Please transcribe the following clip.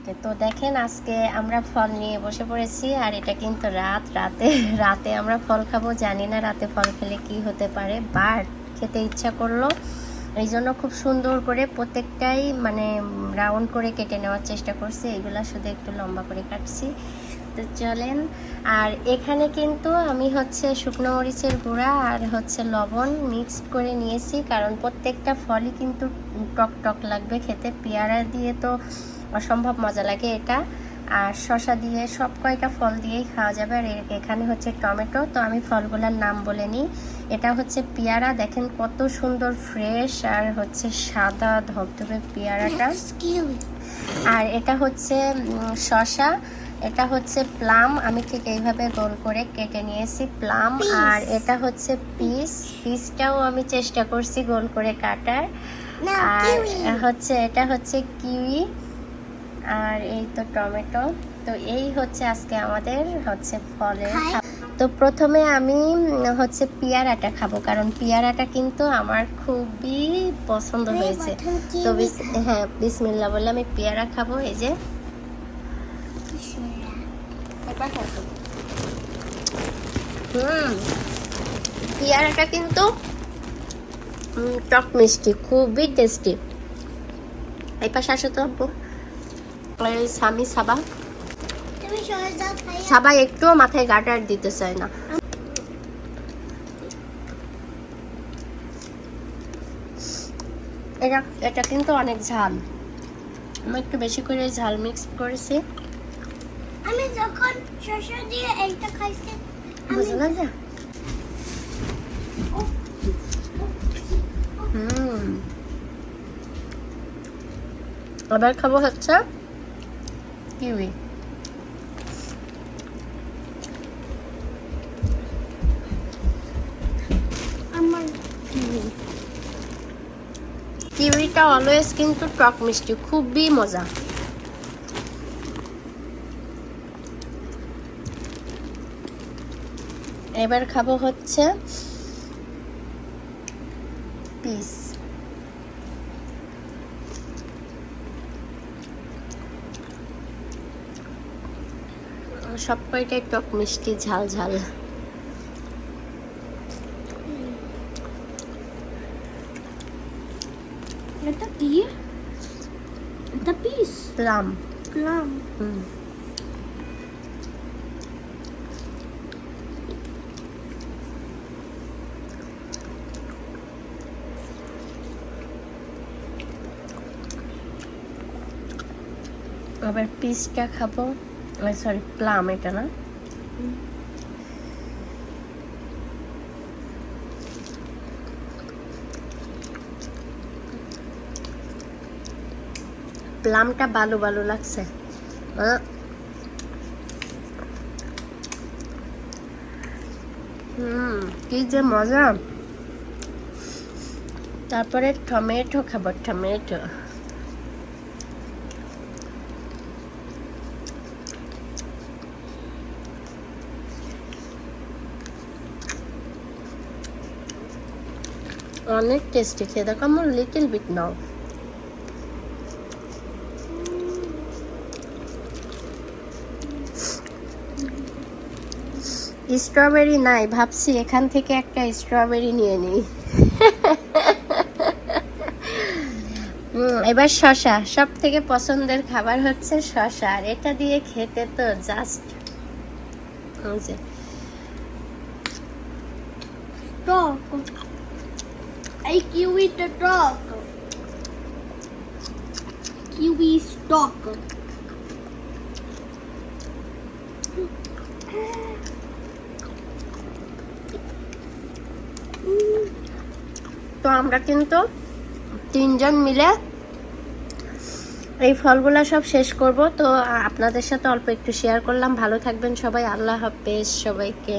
ওকে, তো দেখেন আজকে আমরা ফল নিয়ে বসে পড়েছি, আর এটা কিন্তু রাত, রাতে রাতে আমরা ফল খাব। জানি না রাতে ফল খেলে কি হতে পারে, বাট খেতে ইচ্ছা করল। এই জন্য খুব সুন্দর করে প্রত্যেকটাই মানে রাউন্ড করে কেটে নেওয়ার চেষ্টা করছি। এগুলা শুধু একটু লম্বা করে কাটছি। তো চলেন, আর এখানে কিন্তু আমি হচ্ছে শুকনো মরিচের গুঁড়া আর হচ্ছে লবণ মিক্সড করে নিয়েছি, কারণ প্রত্যেকটা ফলই কিন্তু টক টক লাগবে খেতে। পেয়ারা দিয়ে তো অসম্ভব মজা লাগে এটা। আর শশা দিয়ে সব কয়টা ফল দিয়েই খাওয়া যাবে। আর এখানে হচ্ছে টমেটো। তো আমি ফলগুলোর নাম বলে নিই। এটা হচ্ছে পেয়ারা। দেখেন কত সুন্দর ফ্রেশ আর হচ্ছে সাদা ধবধবে পেয়ারাটা. আর এটা হচ্ছে শসা। এটা হচ্ছে প্লাম। আমি ঠিক এইভাবে গোল করে কেটে নিয়েছি প্লাম। আর এটা হচ্ছে পিস। পিসটাও আমি চেষ্টা করছি গোল করে কাটার। আর হচ্ছে এটা হচ্ছে কিউই। আর এই তো টমেটো। তো এই হচ্ছে আজকে আমাদের হচ্ছে ফলের তো প্রথমে আমি হচ্ছে পেয়ারাটা খাব কারণ পেয়ারাটা কিন্তু আমার খুবই পছন্দ হয়েছে। তো হ্যাঁ বিসমিল্লা বলে আমি পেয়ারা খাব এই যে. হুম পেয়ারাটা কিন্তু টক মিষ্টি খুবই টেস্টি এই পাশে আসো তো আব্বু। এই স্বামী সাবা। সাবা একটুও মাথায় গাটার দিতে চায় না। এটা এটা কিন্তু অনেক ঝাল। আমি একটু বেশি করে ঝাল মিক্স করেছি। আমি যখন শসা দিয়ে এইটা খাইছি বুঝলা যে হুম। আবার খাব হচ্ছে? কিউই। আমার কিউইটা অলওয়েজ কিন্তু টক মিষ্টি খুবই মজা। এবার খাব হচ্ছে পিস। সব কয়টাই টক মিষ্টি ঝাল ঝাল। এটা কি? এটা পিস? প্লাম। প্লাম। হুম। আবার পিসটা খাব। সরি প্লাম এটা না? প্লামটা ভালো ভালো লাগছে। হুম, কি যে মজা। তারপরে টমেটো খাব, টমেটো। অনেক টেস্টি খেয়ে দেখো আমার লিটল বিট নাও। স্ট্রবেরি নাই, ভাবছি এখান থেকে একটা স্ট্রবেরি নিয়ে নিই। এবার শশা সব থেকে পছন্দের খাবার হচ্ছে শশা, আর এটা দিয়ে খেতে তো জাস্ট এই কিউইটা টক। Kiwi stock. তো আমরা কিন্তু তিনজন মিলে এই ফলগুলা সব শেষ করব। তো আপনাদের সাথে অল্প একটু শেয়ার করলাম। ভালো থাকবেন সবাই। আল্লাহ হাফেজ সবাইকে।